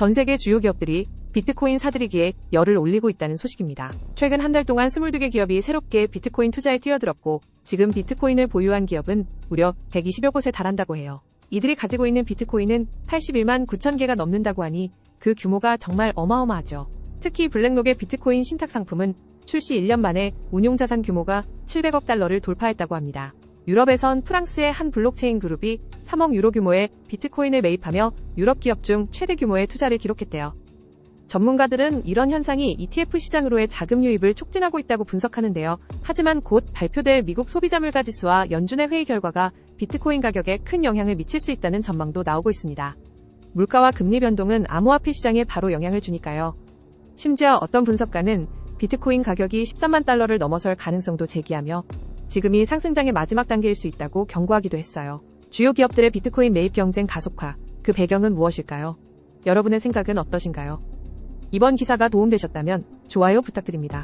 전 세계 주요 기업들이 비트코인 사들이기에 열을 올리고 있다는 소식입니다. 최근 한 달 동안 22개 기업이 새롭게 비트코인 투자에 뛰어들었고 지금 비트코인을 보유한 기업은 무려 120여 곳에 달한다고 해요. 이들이 가지고 있는 비트코인은 81만 9천 개가 넘는다고 하니 그 규모가 정말 어마어마하죠. 특히 블랙록의 비트코인 신탁 상품은 출시 1년 만에 운용 자산 규모가 700억 달러를 돌파했다고 합니다. 유럽에선 프랑스의 한 블록체인 그룹이 3억 유로 규모의 비트코인을 매입하며 유럽 기업 중 최대 규모의 투자를 기록했대요. 전문가들은 이런 현상이 ETF 시장으로의 자금 유입을 촉진하고 있다고 분석하는데요. 하지만 곧 발표될 미국 소비자 물가 지수와 연준의 회의 결과가 비트코인 가격에 큰 영향을 미칠 수 있다는 전망도 나오고 있습니다. 물가와 금리 변동은 암호화폐 시장에 바로 영향을 주니까요. 심지어 어떤 분석가는 비트코인 가격이 13만 달러를 넘어설 가능성도 제기하며 지금이 상승장의 마지막 단계일 수 있다고 경고하기도 했어요. 주요 기업들의 비트코인 매입 경쟁 가속화, 그 배경은 무엇일까요? 여러분의 생각은 어떠신가요? 이번 기사가 도움되셨다면 좋아요 부탁드립니다.